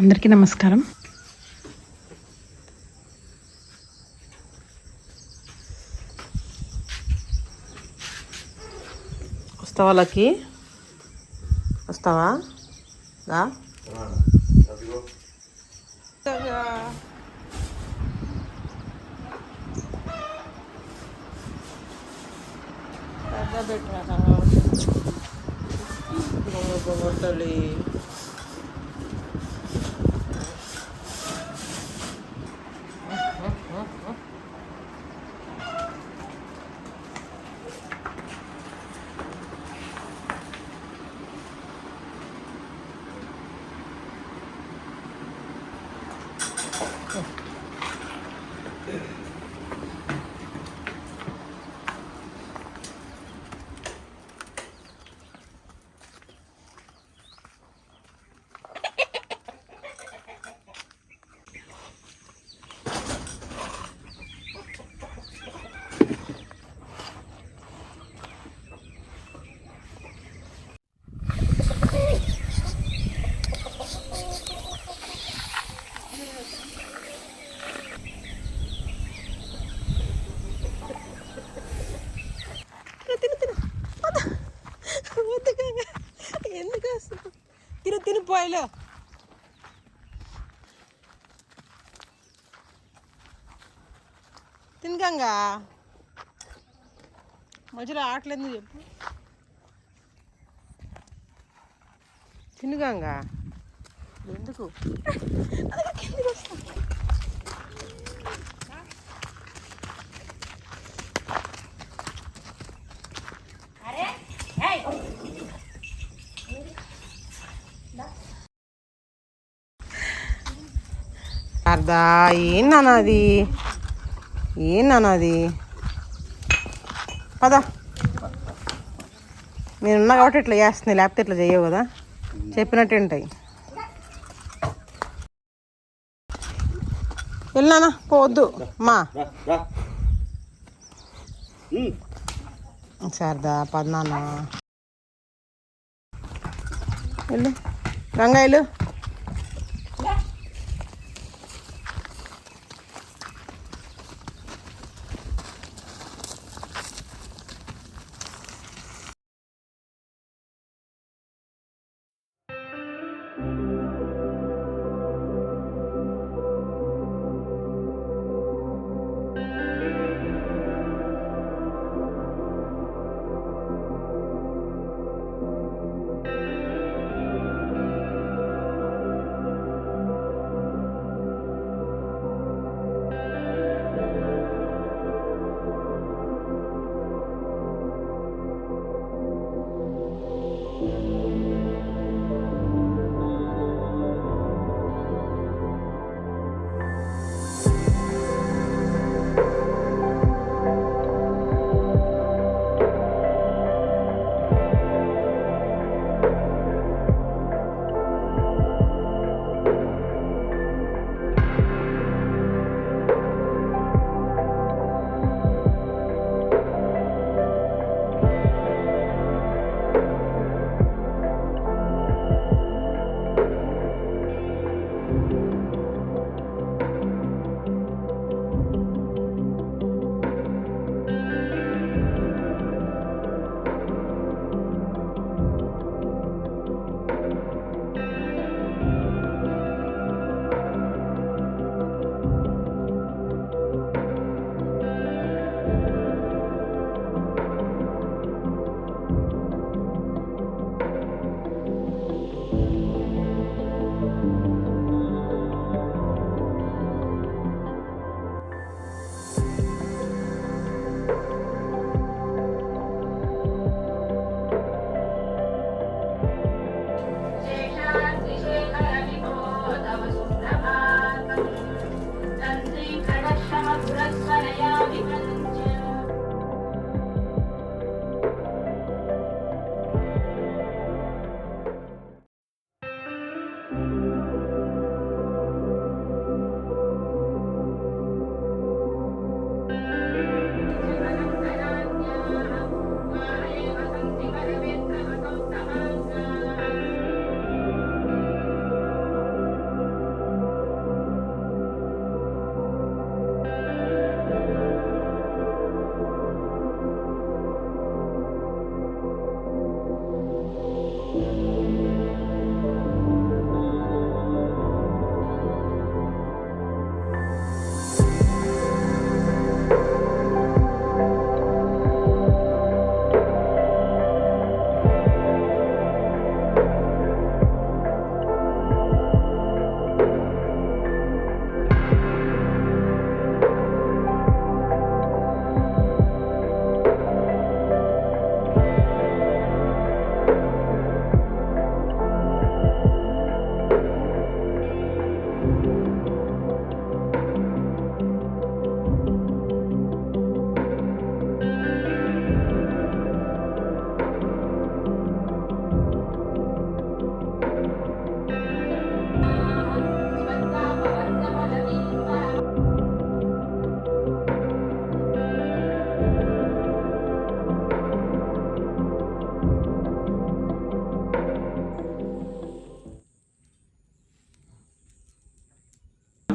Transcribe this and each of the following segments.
అందరికీ నమస్కారం. వస్తావా లక్కీ? వస్తావా? దా తల్లి తిను తిను వద్దు. వద్దు గంగ. ఎందుకు వస్తున్నావు? తిను తిను పోయిలో తిను గంగా. మధ్యలో ఆటలేదు చెప్పు. తిను గంగా. ఎందుకు? కదా కిందికి వస్తా. పదా. ఏం నేనున్నా కాబట్టి ఇట్లా చేస్తుంది లేకపోతే ఇట్లా చేయవు కదా. చెప్పినట్టు ఉంటాయి వెళ్ళానా పోవద్దు. మా. సరదా పద్నాన్న వెళ్ళు. రంగాయలు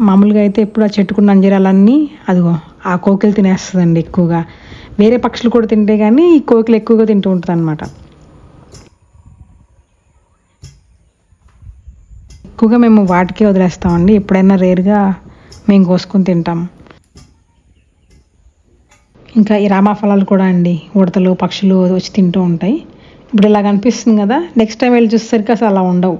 మామూలుగా అయితే ఎప్పుడు ఆ చెట్టుకున్న అంజీరాలన్నీ అదిగో ఆ కోకిలు తినేస్తుందండి ఎక్కువగా. వేరే పక్షులు కూడా తింటే కానీ ఈ కోకిలు ఎక్కువగా తింటూ ఉంటుంది అనమాట ఎక్కువగా మేము వాటికే వదిలేస్తామండి. ఎప్పుడైనా రేరుగా మేము కోసుకొని తింటాం. ఇంకా ఈ రామాఫలాలు కూడా అండి ఉడతలు పక్షులు వచ్చి తింటూ ఉంటాయి. ఇప్పుడు ఇలా కనిపిస్తుంది కదా నెక్స్ట్ టైం వెళ్ళి చూసేసరికి అసలు అలా ఉండవు.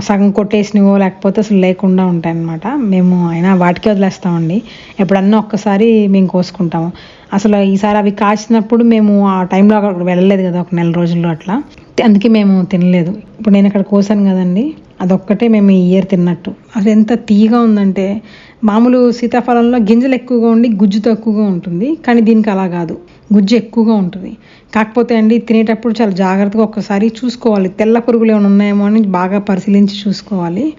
సగం కొట్టేసినవో లేకపోతే అసలు లేకుండా ఉంటాయన్నమాట. మేము అయినా వాటికే వదిలేస్తామండి. ఎప్పుడన్నా ఒక్కసారి మేము కోసుకుంటాము. అసలు ఈసారి అవి కాసినప్పుడు మేము ఆ టైంలో అక్కడ వెళ్ళలేదు కదా ఒక నెల రోజుల్లో అట్లా. అందుకే మేము తినలేదు. ఇప్పుడు నేను అక్కడ కోసాను కదండి అదొక్కటే మేము ఈ ఇయర్ తిన్నట్టు. అసలు ఎంత తీగా ఉందంటే మామూలు సీతాఫలంలో గింజలు ఎక్కువగా ఉండి గుజ్జు తక్కువగా ఉంటుంది కానీ దీనికి అలా కాదు. గుజ్జు ఎక్కువగా ఉంటుంది. కాకపోతే అండి తినేటప్పుడు చాలా జాగ్రత్తగా ఒక్కసారి చూసుకోవాలి. తెల్ల పురుగులు ఏమైనా ఉన్నాయేమో అని బాగా పరిశీలించి చూసుకోవాలి.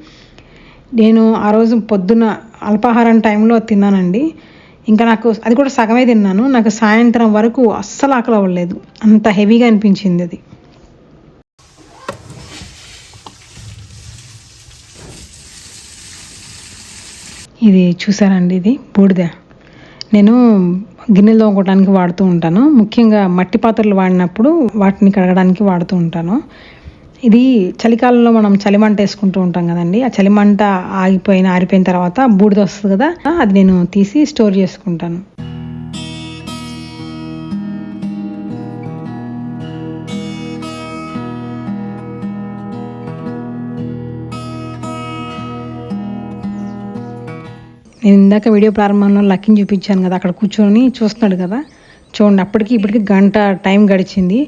నేను ఆ రోజు పొద్దున అల్పాహారం టైంలో తిన్నానండి. ఇంకా నాకు అది కూడా సగమే తిన్నాను. నాకు సాయంత్రం వరకు అస్సలు ఆకలి అవ్వలేదు. అంత హెవీగా అనిపించింది అది. ఇది చూసారండి ఇది? బూడిద. నేను గిన్నెలు తోముకోవడానికి వాడుతూ ఉంటాను. ముఖ్యంగా మట్టి పాత్రలు వాడినప్పుడు వాటిని కడగడానికి వాడుతూ ఉంటాను. ఇది చలికాలంలో మనం చలిమంట వేసుకుంటూ ఉంటాం కదండి. ఆ చలిమంట ఆగిపోయిన ఆరిపోయిన తర్వాత బూడిద వస్తుంది కదా అది నేను తీసి స్టోర్ చేసుకుంటాను. నేను ఇందాక వీడియో ప్రారంభంలో లక్కీని చూపించాను కదా అక్కడ కూర్చొని చూస్తున్నాడు కదా. చూడండి అప్పటికి ఇప్పటికి గంట టైం గడిచింది.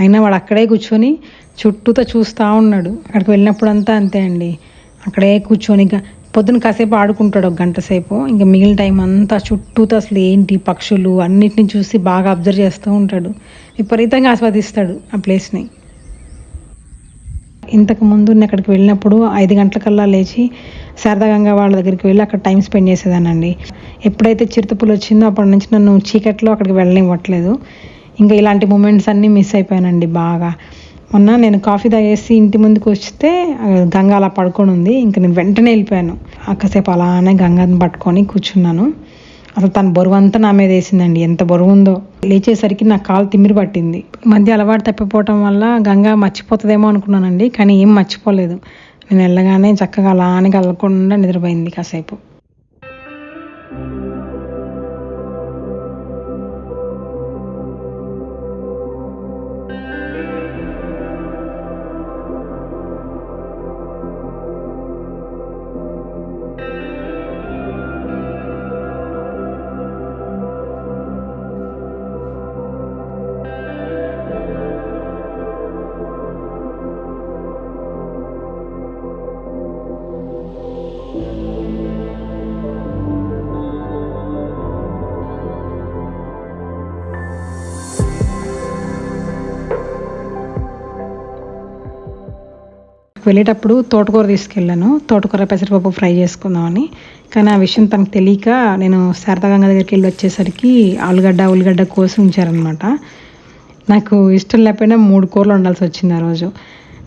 అయినా వాడు అక్కడే కూర్చొని చుట్టూతో చూస్తూ ఉన్నాడు. అక్కడికి వెళ్ళినప్పుడంతా అంతే అండి. అక్కడే కూర్చొని ఇంకా పొద్దున కాసేపు ఆడుకుంటాడు ఒక గంట సేపు. ఇంకా మిగిలిన టైం అంతా చుట్టూతో అసలు ఏంటి పక్షులు అన్నిటిని చూసి బాగా అబ్జర్వ్ చేస్తూ ఉంటాడు. విపరీతంగా ఆస్వాదిస్తాడు ఆ ప్లేస్ని. ఇంతకు ముందు నేను అక్కడికి వెళ్ళినప్పుడు ఐదు గంటలకల్లా లేచి శారదాగంగా వాళ్ళ దగ్గరికి వెళ్ళి అక్కడ టైం స్పెండ్ చేసేదానండి ఎప్పుడైతే చిరుతపులు వచ్చిందో అప్పటి నుంచి నన్ను చీకట్లో అక్కడికి వెళ్ళనివ్వట్లేదు. ఇంకా ఇలాంటి మూమెంట్స్ అన్నీ మిస్ అయిపోయానండి బాగా. మొన్న నేను కాఫీ తాగేసి ఇంటి ముందుకు వస్తే గంగా గంగ అలా పడుకొని ఉంది. ఇంకా నేను వెంటనే వెళ్ళిపోయాను. అక్కసేపు అలానే గంగని పట్టుకొని కూర్చున్నాను. అసలు తన బరువు అంతా నా మీద వేసిందండి. ఎంత బరువు ఉందో లేచేసరికి నా కాలు తిమ్మిరి పట్టింది. మధ్య అలవాటు తప్పిపోవటం వల్ల గంగా మర్చిపోతుందేమో అనుకున్నానండి కానీ ఏం మర్చిపోలేదు. నేను వెళ్ళగానే చక్కగా అలానే కలగకుండా నిద్రపోయింది కాసేపు. వెళ్ళేటప్పుడు తోటకూర తీసుకెళ్ళాను. తోటకూర పెసరపప్పు ఫ్రై చేసుకుందామని. కానీ ఆ విషయం తనకు తెలియక నేను శారదాగంగ దగ్గరికి వెళ్ళి వచ్చేసరికి ఆలుగడ్డ ఉల్లిగడ్డ కోసి ఉంచారనమాట నాకు ఇష్టం లేకపోయినా మూడు కూరలు ఉండాల్సి వచ్చింది ఆ రోజు.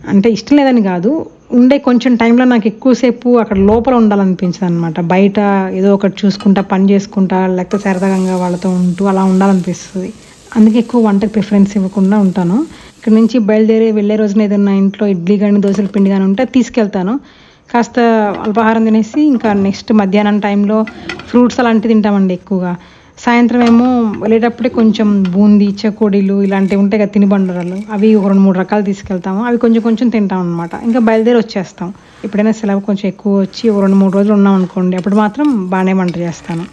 అంటే ఇష్టం లేదని కాదు ఉండే కొంచెం టైంలో నాకు ఎక్కువసేపు అక్కడ లోపల ఉండాలనిపించింది అనమాట బయట ఏదో ఒకటి చూసుకుంటా పని చేసుకుంటా లేకపోతే శారదాగంగా వాళ్ళతో ఉంటూ అలా ఉండాలనిపిస్తుంది. అందుకే ఎక్కువ వంటకు ప్రిఫరెన్స్ ఇవ్వకుండా ఉంటాను. ఇక్కడ నుంచి బయలుదేరి వెళ్ళే రోజున ఏదైనా ఇంట్లో ఇడ్లీ కానీ దోశల పిండి కానీ ఉంటే తీసుకెళ్తాను. కాస్త అల్పాహారం తినేసి ఇంకా నెక్స్ట్ మధ్యాహ్నం టైంలో ఫ్రూట్స్ అలాంటివి తింటామండి ఎక్కువగా. సాయంత్రం ఏమో వెళ్ళేటప్పుడే కొంచెం బూందీ చెకోడీలు ఇలాంటివి ఉంటాయి కదా తినుబండరాలు. అవి ఒక రెండు మూడు రకాలు తీసుకెళ్తాము. అవి కొంచెం కొంచెం తింటాం అనమాట ఇంకా బయలుదేరి వచ్చేస్తాం. ఎప్పుడైనా సెలవు కొంచెం ఎక్కువ వచ్చి ఒక రెండు మూడు రోజులు ఉన్నాం అనుకోండి అప్పుడు మాత్రం బాగానే వంట చేస్తాను.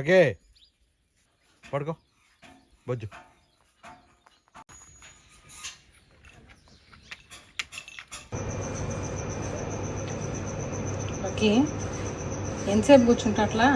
లగే పడుకో. బొజ్జు. ఓకే ఎంతసేపు కూర్చుంటా అట్లా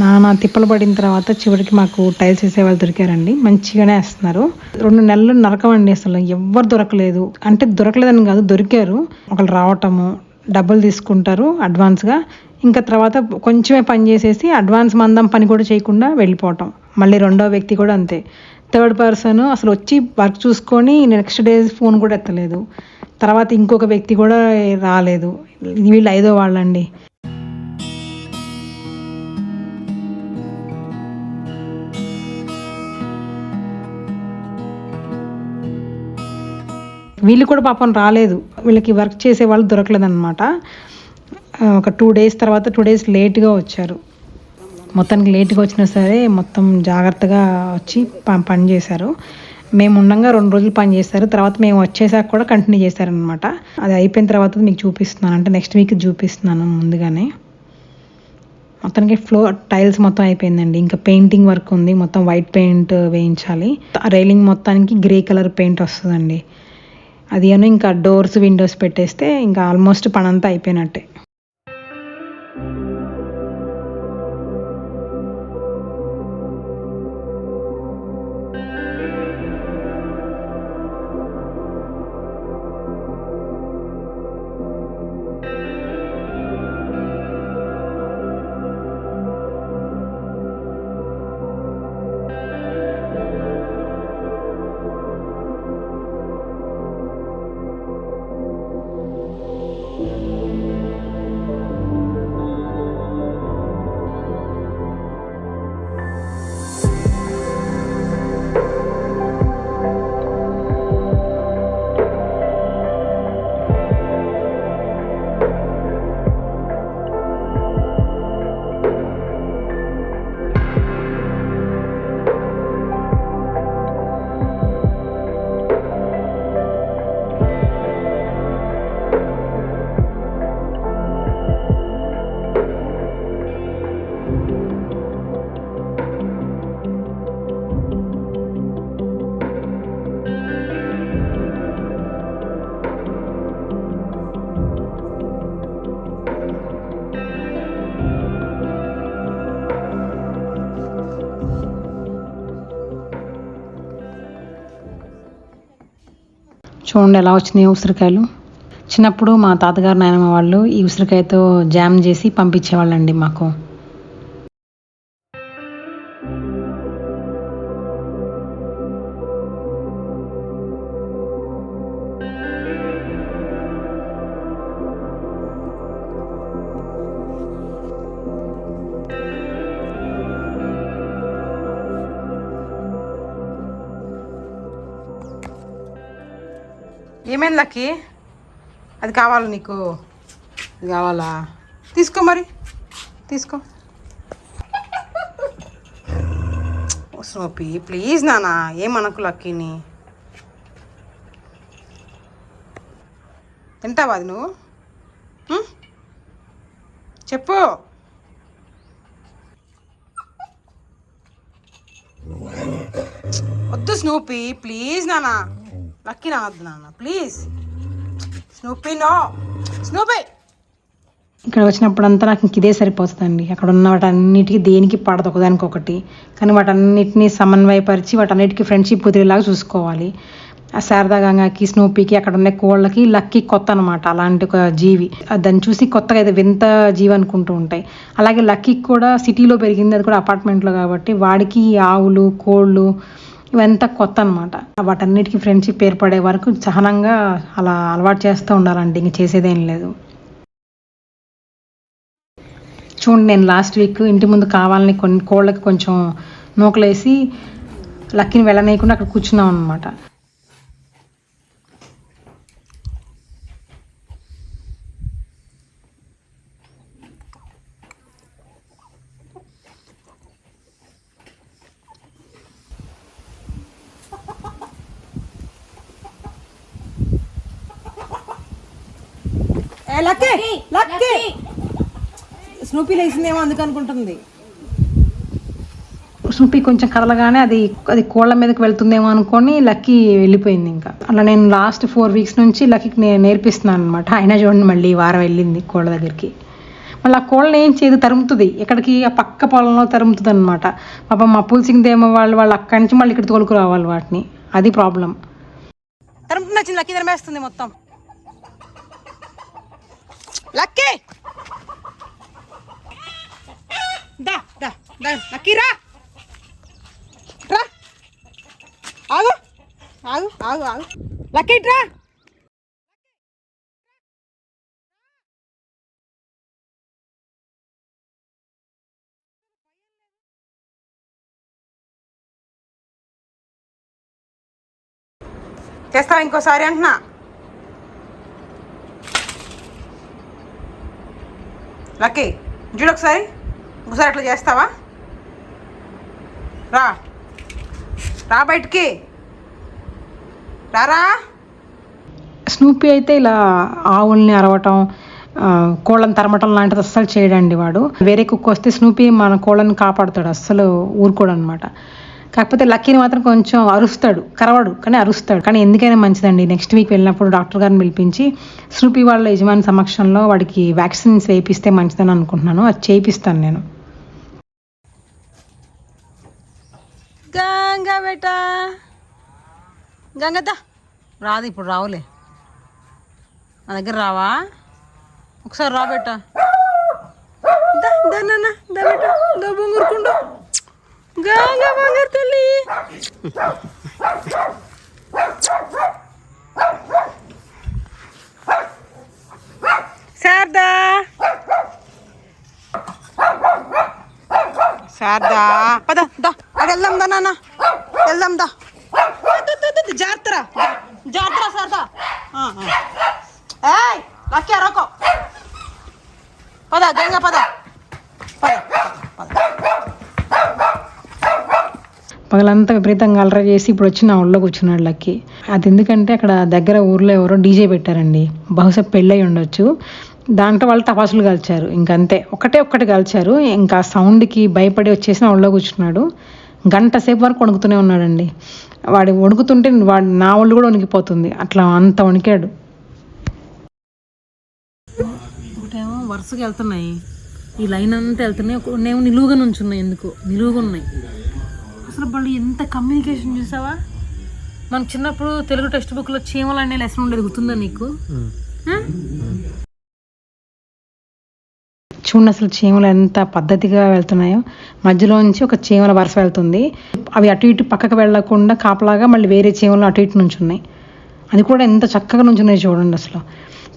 నానా తిప్పలు పడిన తర్వాత చివరికి మాకు టైల్స్ వేసే వాళ్ళు దొరికారండి. మంచిగానే వేస్తున్నారు. రెండు నెలలు నరకమండి అసలు. ఎవ్వరు దొరకలేదు. అంటే దొరకలేదని కాదు దొరికారు. ఒకళ్ళు రావటము డబ్బులు తీసుకుంటారు అడ్వాన్స్గా. ఇంకా తర్వాత కొంచెమే పని చేసేసి అడ్వాన్స్ మందం పని కూడా చేయకుండా వెళ్ళిపోవటం. మళ్ళీ రెండో వ్యక్తి కూడా అంతే. థర్డ్ పర్సన్ అసలు వచ్చి వర్క్ చూసుకొని నెక్స్ట్ డే ఫోన్ కూడా ఎత్తలేదు. తర్వాత ఇంకొక వ్యక్తి కూడా రాలేదు. వీళ్ళు ఐదో వాళ్ళండి. వీళ్ళు కూడా పాపం రాలేదు. వీళ్ళకి వర్క్ చేసే వాళ్ళు దొరకలేదన్నమాట. ఒక టూ డేస్ తర్వాత టూ డేస్ లేట్గా వచ్చారు. మొత్తానికి లేట్గా వచ్చినా సరే మొత్తం జాగ్రత్తగా వచ్చి ప- పని చేశారు. మేము ఉండగా రెండు రోజులు పని చేశారు తర్వాత మేము వచ్చేసాక కూడా కంటిన్యూ చేశారనమాట అది అయిపోయిన తర్వాత మీకు చూపిస్తున్నాను. అంటే నెక్స్ట్ వీక్ చూపిస్తున్నాను ముందుగానే. మొత్తానికి ఫ్లోర్ టైల్స్ మొత్తం అయిపోయిందండి. ఇంకా పెయింటింగ్ వర్క్ ఉంది. మొత్తం వైట్ పెయింట్ వేయించాలి. రైలింగ్ మొత్తానికి గ్రే కలర్ పెయింట్ వస్తుందండి. అది ఏమో ఇంకా డోర్స్ విండోస్ పెట్టేస్తే ఇంకా ఆల్మోస్ట్ పనంతా అయిపోయినట్టే. చూడండి ఎలా వచ్చినాయి ఉసిరికాయలు. చిన్నప్పుడు మా తాతగారు నాయనమ్మ వాళ్ళు ఈ ఉసిరికాయతో జామ్ చేసి పంపించేవాళ్ళండి మాకు. ఏమైంది లక్కీ అది కావాలి నీకు? అది కావాలా? తీసుకో మరి. తీసుకో. ఓ ప్లీజ్ నానా ఏమనకు లక్కీని? తింటావా అది నువ్వు? చెప్పు. వద్దు స్నూపీ ప్లీజ్ నానా లక్కి నా నాన్న ప్లీజ్. Snoopy no. స్నూపీ! ఇక్కడ వచ్చినప్పుడంతా నాకు ఇంక ఇదే సరిపోతుందండి. అక్కడ ఉన్న వాటన్నిటికీ దేనికి పడదు ఒకదానికి ఒకటి కానీ వాటన్నిటిని సమన్వయపరిచి వాటన్నిటికీ ఫ్రెండ్షిప్ కుదిరేలాగా చూసుకోవాలి. ఆ శారదా గంగాకి స్నూపీకి అక్కడ ఉన్న కోళ్ళకి లక్కీ కొత్త అనమాట అలాంటి ఒక జీవి. అది దాన్ని చూసి కొత్తగా ఏదో వింత జీవి అనుకుంటూ ఉంటాయి. అలాగే లక్కి కూడా సిటీలో పెరిగింది అది కూడా అపార్ట్మెంట్లో కాబట్టి వాడికి ఆవులు కోళ్ళు ఇవంతా కొత్త అనమాట వాటన్నిటికీ ఫ్రెండ్షిప్ ఏర్పడే వరకు సహనంగా అలా అలవాటు చేస్తూ ఉండాలండి. ఇంక చేసేదేం లేదు. చూడండి నేను లాస్ట్ వీక్ ఇంటి ముందు కావాలని కొన్ని కోళ్ళకి కొంచెం నూకలేసి లక్కిని వెళ్ళనీయకుండా అక్కడ కూర్చున్నాం అనమాట లక్కీ లక్కీ స్నూపీ లేచిందేమో అందుకు అనుకుంటుంది. స్నూపీ కొంచెం కదలగానే అది అది కోళ్ళ మీదకి వెళ్తుందేమో అనుకొని లక్కీ వెళ్ళిపోయింది ఇంకా. అలా నేను లాస్ట్ ఫోర్ వీక్స్ నుంచి లక్కీకి నేను నేర్పిస్తున్నాను అనమాట అయినా చూడండి మళ్ళీ ఈ వారం వెళ్ళింది కోళ్ళ దగ్గరికి. మళ్ళీ ఆ కోళ్ళని ఏం చేయదు తరుముతుంది. ఎక్కడికి ఆ పక్క పొలంలో తరుముతుంది అనమాట పాపం మా పులిసిందేమో వాళ్ళు వాళ్ళు అక్కడి నుంచి మళ్ళీ ఇక్కడ తోలుకు రావాలి వాటిని. అది ప్రాబ్లం తరుముతుంది వచ్చింది లక్కీ తరిమేస్తుంది మొత్తం. లక్కీ! దా దా దా లక్కీ రా! రా! ఆగు! ఆగు ఆగు ఆగు. లక్కీ రా! చేస్తావా ఇంకోసారి అంటున్నా? లక్కీ చూడు ఒకసారి. ఒకసారి అట్లా చేస్తావా? రా. రా బయటికి. రారా? స్నూపీ అయితే ఇలా ఆవుల్ని అరవటం కోళ్ళని తరమటం లాంటిది అస్సలు చేయడండి వాడు. వేరే కుక్క వస్తే స్నూపీ మన కోళ్ళని కాపాడుతాడు. అస్సలు ఊరుకోడు అనమాట కాకపోతే లక్కీని మాత్రం కొంచెం అరుస్తాడు కరవడు కానీ అరుస్తాడు. కానీ ఎందుకైనా మంచిదండి. నెక్స్ట్ వీక్ వెళ్ళినప్పుడు డాక్టర్ గారిని పిలిపించి శృపి వాళ్ళ యజమాని సమక్షంలో వాడికి వ్యాక్సిన్స్ వేయిస్తే మంచిదని అనుకుంటున్నాను. అది చేయిస్తాను నేను. గంగా బేట. గంగదా రాదు ఇప్పుడు రావులే. నా దగ్గర రావా? ఒకసారి రా బేట. దా దా నాన్న దా బేట. దా బొంగురుకుండు. గంగా బంగారు తల్లి. శారదా. శారదా. పద దా అక్కడ వెళ్దాం దా నాన్న. వెళ్దాం దా. జాతర జాతర ద, శారదా. ఏయ్ లక్కే రకో పద గంగ పద. పగలంతా విపరీతంగా అలర చేసి ఇప్పుడు వచ్చి నా ఒళ్ళో కూర్చున్నాడు లక్కి. అది ఎందుకంటే అక్కడ దగ్గర ఊర్లో ఎవరో డీజే పెట్టారండి. బహుశా పెళ్ళై ఉండొచ్చు. దాంట్లో వాళ్ళు తపాసులు కాల్చారు. ఇంకంతే. ఒకటే ఒక్కటి కాల్చారు. ఇంకా సౌండ్కి భయపడి వచ్చేసి నా ఒళ్ళో కూర్చున్నాడు. గంట సేపు వరకు వణుకుతూనే ఉన్నాడండి. వాడు వణుకుతుంటే వాడు నా ఒళ్ళు కూడా వణికిపోతుంది. అట్లా అంత వణికాడు. ఒకటేమో వరుసగా వెళ్తున్నాయి. ఈ లైన్ అంతా వెళ్తున్నాయి. కొన్నేమో నిలువుగా నుంచున్నాయి ఎందుకు? నిలువుగా ఉన్నాయి. అసలు వాళ్ళు ఎంత కమ్యూనికేషన్ చూసావా? మనకు చిన్నప్పుడు తెలుగు టెక్స్ట్ బుక్లో చీమలు అనే లెసన్ ఉండేది గుర్తుందా నీకు? చూడండి అసలు చీమలు ఎంత పద్ధతిగా వెళ్తున్నాయో. మధ్యలో నుంచి ఒక చీమల వరుస వెళ్తుంది. అవి అటు ఇటు పక్కకు వెళ్ళకుండా కాపలాగా మళ్ళీ వేరే చీమలు అటు ఇటు నుంచి ఉన్నాయి. అది కూడా ఎంత చక్కగా నుంచున్నాయి చూడండి అసలు.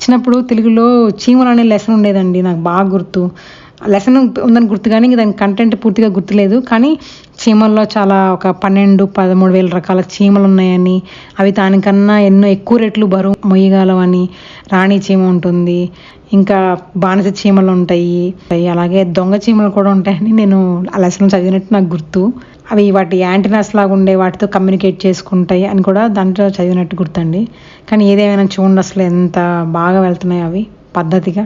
చిన్నప్పుడు తెలుగులో చీమలు అనే లెసన్ ఉండేదండి నాకు బాగా గుర్తు. లెసన్ ఉందని గుర్తు కానీ ఇంక దాని కంటెంట్ పూర్తిగా గుర్తులేదు. కానీ చీమల్లో చాలా ఒక పన్నెండు పదమూడు వేల రకాల చీమలు ఉన్నాయని అవి దానికన్నా ఎన్నో ఎక్కువ రెట్లు బరువు మొయ్యగలవని రాణి చీమ ఉంటుంది. ఇంకా బానిస చీమలు ఉంటాయి. అలాగే దొంగ చీమలు కూడా ఉంటాయని నేను ఆ లెసన్ చదివినట్టు నాకు గుర్తు. అవి వాటి యాంటీనాస్ లాగా ఉండే వాటితో కమ్యూనికేట్ చేసుకుంటాయి అని కూడా దాంట్లో చదివినట్టు గుర్తండి. కానీ ఏదేమైనా చూడండి అసలు ఎంత బాగా వెళ్తున్నాయి అవి పద్ధతిగా.